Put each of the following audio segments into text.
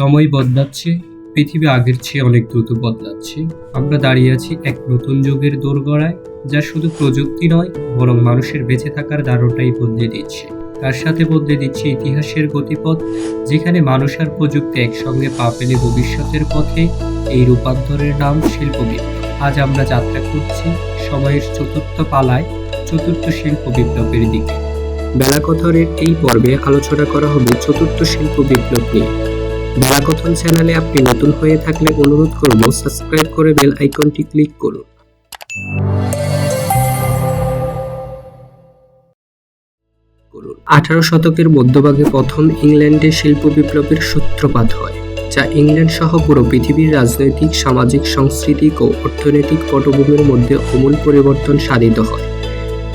সময় বদলাচ্ছে, পৃথিবী আগের চেয়ে অনেক দ্রুত বদলাচ্ছে। আমরা দাঁড়িয়ে আছি এক নতুন যুগের দোরগড়ায়, যা শুধু প্রযুক্তি নয়, বরং মানুষের বেঁচে থাকার ধারণাটাই বদলে দিচ্ছে। তার সাথে বদলে দিচ্ছে ইতিহাসের গতিপথ, যেখানে মানুষ আর প্রযুক্তি একসঙ্গে পা পেলে ভবিষ্যতের পথে। এই রূপান্তরের নাম শিল্প আজ আমরা যাত্রা করছি সময়ের চতুর্থ পালায়, চতুর্থ শিল্প বিপ্লবের দিকে। বেলাকথনের এই পর্বে আলোচনা করা হবে চতুর্থ শিল্প বিপ্লব নিয়ে। বেলাকথন চ্যানেলে আপনি নতুন হয়ে থাকলে অনুরোধ করব সাবস্ক্রাইব করে বেল আইকনটি ক্লিক করুন। আঠারো শতকের মধ্যভাগে প্রথম ইংল্যান্ডে শিল্প বিপ্লবের সূত্রপাত হয়, যা ইংল্যান্ড সহ পুরো পৃথিবীর রাজনৈতিক, সামাজিক, সাংস্কৃতিক ও অর্থনৈতিক পটভূমির মধ্যে আমূল পরিবর্তন সাধিত হয়।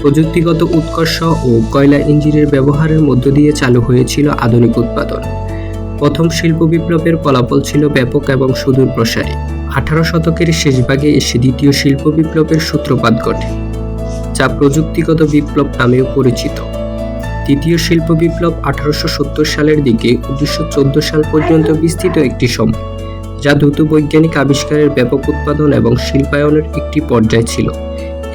প্রযুক্তিগত উৎকর্ষ ও কয়লা ইঞ্জিনের ব্যবহারের মধ্য দিয়ে চালু হয়েছিল আধুনিক উৎপাদন। প্রথম শিল্প বিপ্লবের ফলাফল ছিল ব্যাপক এবং সুদূর প্রসারী। আঠারো শতকের শেষভাগে এসে দ্বিতীয় শিল্প বিপ্লবের সূত্রপাত ঘটে, যা প্রযুক্তিগত বিপ্লব নামেও পরিচিত। তৃতীয় শিল্প বিপ্লব আঠারোশো সত্তর সালের দিকে উনিশশো চোদ্দ সাল পর্যন্ত বিস্তৃত একটি সময়, যা দ্রুত বৈজ্ঞানিক আবিষ্কারের ব্যাপক উৎপাদন এবং শিল্পায়নের একটি পর্যায় ছিল।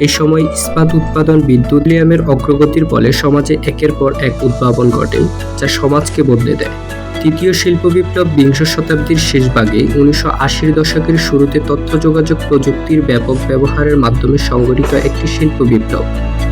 এ সময় ইস্পাত উৎপাদন, বিদ্যুৎ লিয়ামের অগ্রগতির ফলে সমাজে একের পর এক উদ্ভাবন ঘটে, যা সমাজকে বদলে দেয়। তৃতীয় শিল্প বিপ্লব বিংশ শতাব্দীর শেষ ভাগে উনিশশো আশির দশকের শুরুতে তথ্য যোগাযোগ প্রযুক্তির ব্যাপক ব্যবহারের মাধ্যমে সংগঠিত একটি শিল্প বিপ্লব।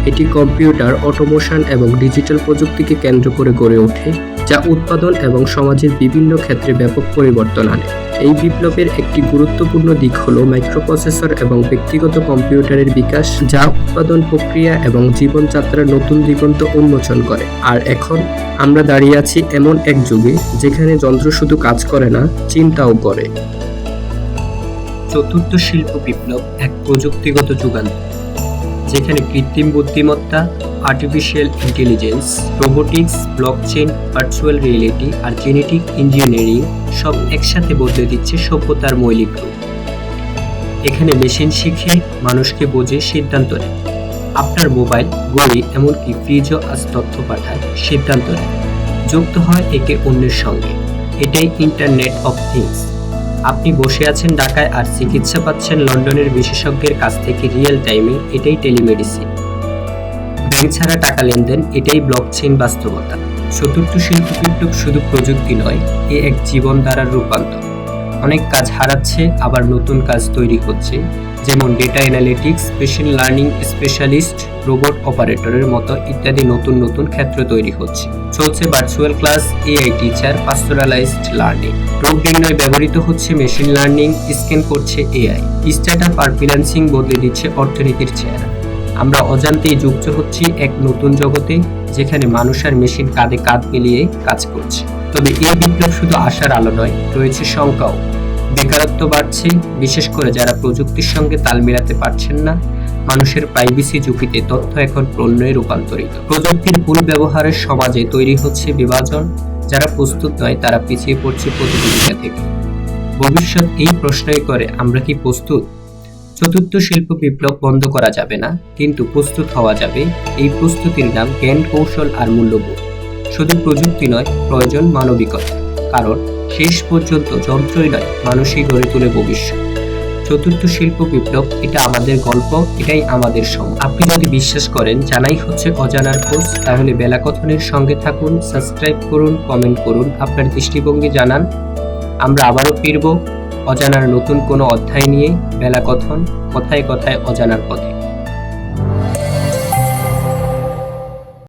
এটি কম্পিউটার, অটোমোশন এবং ডিজিটাল প্রযুক্তিকে কেন্দ্র করে গড়ে ওঠে। যা উৎপাদন এবং সমাজের বিভিন্ন ক্ষেত্রে ব্যাপক পরিবর্তন আনে। এই বিপ্লবের একটি গুরুত্বপূর্ণ দিক হল মাইক্রোপ্রসেসর এবং ব্যক্তিগত কম্পিউটারের বিকাশ, যা উৎপাদন প্রক্রিয়া এবং জীবনযাত্রার নতুন দিগন্ত উন্মোচন করে। আর এখন আমরা দাঁড়িয়ে আছি এমন এক যুগে, যেখানে যন্ত্র শুধু কাজ করে না, চিন্তাও করে। চতুর্থ শিল্প বিপ্লব এক প্রযুক্তিগত যুগান্তর যেখানে কৃত্রিম বুদ্ধিমত্তা artificial intelligence robotics blockchain virtual reality আর জেনেটিক ইঞ্জিনিয়ারিং সব একসাথে বদলে দিচ্ছে সভ্যতার মৌলিক রূপ। এখানে মেশিন শিখে মানুষকে বোঝে সিদ্ধান্ত নেয়। আপনার মোবাইল ঘড়ি এমনকি ফ্রিজও আজ তথ্য পাঠায় সিদ্ধান্ত নেয়। যুক্ত হয় একে অন্যের সঙ্গে। এটাই ইন্টারনেট অফ থিংস আপনি বসে আছেন ঢাকায় আর চিকিৎসা পাচ্ছেন লন্ডনের বিশেষজ্ঞের কাছ থেকে রিয়েল টাইমে, এটাই টেলিমেডিসিন। ব্যাংক ছাড়া টাকা লেনদেন, এটাই ব্লকচেইন বাস্তবতা। চতুর্থ শিল্প বিপ্লব শুধু প্রযুক্তি নয়, এ এক জীবনধারার রূপান্তর। অনেক কাজ হারাচ্ছে, আবার নতুন কাজ তৈরি হচ্ছে। যেমন data analytics machine learning specialist robot অপারেটরের মতো ইত্যাদি নতুন নতুন ক্ষেত্র তৈরি হচ্ছে। চলছে virtual class AI teacher personalized learning রোগ নির্ণয় ব্যবহৃত হচ্ছে মেশিন লার্নিং স্ক্যান করছে এআই স্টার্ট আপ আর ফ্রিল্যান্সিং বদলে দিচ্ছে অর্থনীতির চেহারা। আমরা অজান্তেই যুক্ত হচ্ছি এক নতুন জগতে, যেখানে মানুষ আর মেশিন কাঁধে কাঁধ মিলিয়ে কাজ করছে। তবে এই বিপ্লব শুধু আশার আলো নয়, রয়েছে শঙ্কাও। বেকারত্ব বাড়ছে, বিশেষ করে যারা প্রযুক্তির সঙ্গে তাল মেলাতে পারছেন না, মানুষের প্রাইভেসি ঝুঁকিতে তথ্য এখন পণ্যে রূপান্তরিত। প্রযুক্তির ভুল ব্যবহারের সমাজে তৈরি হচ্ছে বিভাজন, যারা প্রস্তুত নয় তারা পিছিয়ে পড়ছে প্রতিযোগিতা থেকে। ভবিষ্যৎ এই প্রশ্নই করে, আমরা কি প্রস্তুত? চতুর্থ শিল্প বিপ্লব বন্ধ করা যাবে না, কিন্তু প্রস্তুত হওয়া যাবে, এই প্রস্তুতির নাম জ্ঞান, কৌশল আর মূল্যবোধ। শুধু প্রযুক্তি নয়, প্রয়োজন মানবিকতা। কারণ শেষ পর্যন্ত যন্ত্রই নয়, মানুষই গড়ে তোলে ভবিষ্যৎ। চতুর্থ শিল্প বিপ্লব, এটা আমাদের গল্প, এটাই আমাদের সঙ্গ। আপনি যদি বিশ্বাস করেন, জানাই হচ্ছে অজানার খোঁজ, তাহলে বেলাকথনের সঙ্গে থাকুন, সাবস্ক্রাইব করুন, কমেন্ট করুন, আপনার দৃষ্টিভঙ্গি জানান। আমরা আবারও ফিরব অজানার নতুন কোনো অধ্যায় নিয়ে বেলাকথন কথায় কথায় অজানার পথে।